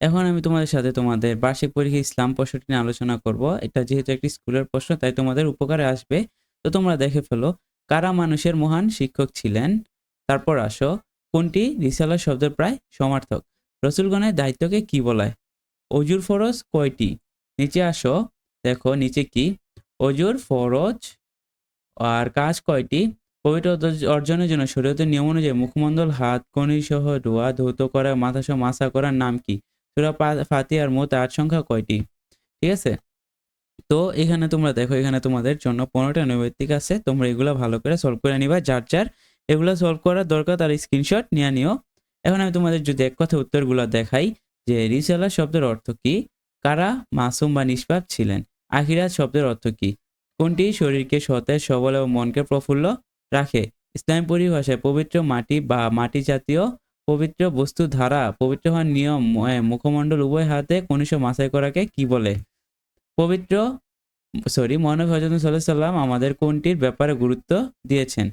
এখন আমি তোমাদের সাথে তোমাদের বার্ষিক পরীক্ষা ইসলাম প্রশ্নটি নিয়ে আলোচনা করব। এটা যেহেতু একটি স্কুলের প্রশ্ন, তাই তোমাদের উপকারে আসবে। তো তোমরা দেখে ফেলো, কারা মানুষের মহান শিক্ষক ছিলেন? তারপর আসো, কোনটি রিসালা শব্দের প্রায় সমার্থক? রসুলগণের দায়িত্বকে কি বলায়? অজুর ফরজ কয়টি? নিচে আসো, দেখো নিচে কি? অজুর ফরজ আর কাজ কয়টি? পবিত্র অর্জ- অর্জনের জন্য শরীয়তের নিয়ম অনুযায়ী মুখমণ্ডল, হাত, কনি সহ ধোয়া ধৌত করা, মাথা সহ মাসা করার নাম কি? সুরা ফাতিয়ার মোট আট সংখ্যা কয়টি? ঠিক আছে? তো এখানে তোমরা দেখো, এখানে তোমাদের জন্য পনেরোটা নৈবেদিক আছে। তোমরা এগুলো ভালো করে সলভ করে নিবা। যার যার এগুলো সলভ করার দরকার, তার স্ক্রিনশট নিয়ে নিও। এখন আমি তোমাদের যদি এক কথা উত্তরগুলো দেখাই, যে রিসালা শব্দের অর্থ কি? কারা মাসুম বা নিষ্পাপ ছিলেন? আখিরাত শব্দের অর্থ কি? কোনটি শরীরকে সতেজ, সবল এবং মনকে প্রফুল্ল রাখে? ইসলাম পরিভাষায় পবিত্র মাটি বা মাটি জাতীয় পবিত্র বস্তু ধারা, পবিত্র হওয়ার নিয়ম মুখমণ্ডল উভয় হাতে কনিষ্ঠ মাসাই করাকে কি বলে? পবিত্র সরি মহানবী হজরত সাল্লাহ সাল্লাম আমাদের কোনটির ব্যাপারে গুরুত্ব দিয়েছেন?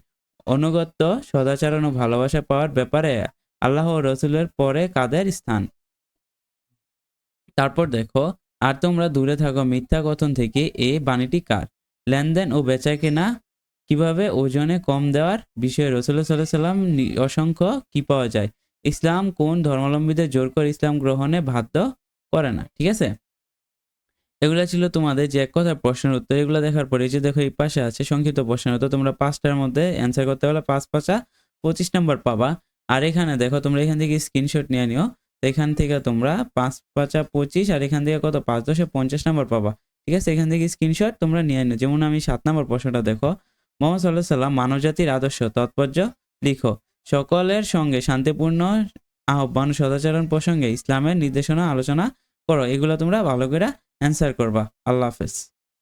অনুগত্য, সদাচরণ ও ভালোবাসা পাওয়ার ব্যাপারে আল্লাহ রসুলের পরে কাদের স্থান? তারপর দেখো, আর তোমরা দূরে থাকো, মিথ্যা কথন থেকে এ বাণীটি কার? লেনদেন ও বেচা কেনা কীভাবে ওজনে কম দেওয়ার বিষয়ে রসুল্লাহ সাল্লাহ সাল্লাম অসংখ্য কি পাওয়া যায়? ইসলাম কোন ধর্মাবলম্বীদের জোর করে ইসলাম গ্রহণে বাধ্য করে না? ঠিক আছে? এগুলো ছিল তোমাদের যে এক কথা প্রশ্নের উত্তর। এগুলো দেখার পরে যে দেখো এই পাশে আছে সংক্ষিপ্ত প্রশ্নের উত্তর। তোমরা পাঁচটার মধ্যে অ্যান্সার করতে পারলে পাঁচ পাঁচা পঁচিশ নম্বর পাবা। আর এখানে দেখো তোমরা এখান থেকে স্ক্রিনশট নিয়ে নিও। এখান থেকে তোমরা পাঁচ পাঁচা পঁচিশ আর এখান থেকে কত? পাঁচ দশে পঞ্চাশ নম্বর পাবা। ঠিক আছে? এখান থেকে স্ক্রিনশট তোমরা নিয়ে নিও। যেমন আমি সাত নম্বর প্রশ্নটা দেখো। মোহাম্মদ সাল্লাহ সাল্লাম মানবজাতির আদর্শ তাৎপর্য লিখো। সকলের সঙ্গে শান্তিপূর্ণ আহ্বান, সদাচরণ প্রসঙ্গে ইসলামের নির্দেশনা, আলোচনা করো। এগুলো তোমরা ভালো করে অ্যান্সার করবা। আল্লাহ হাফেজ।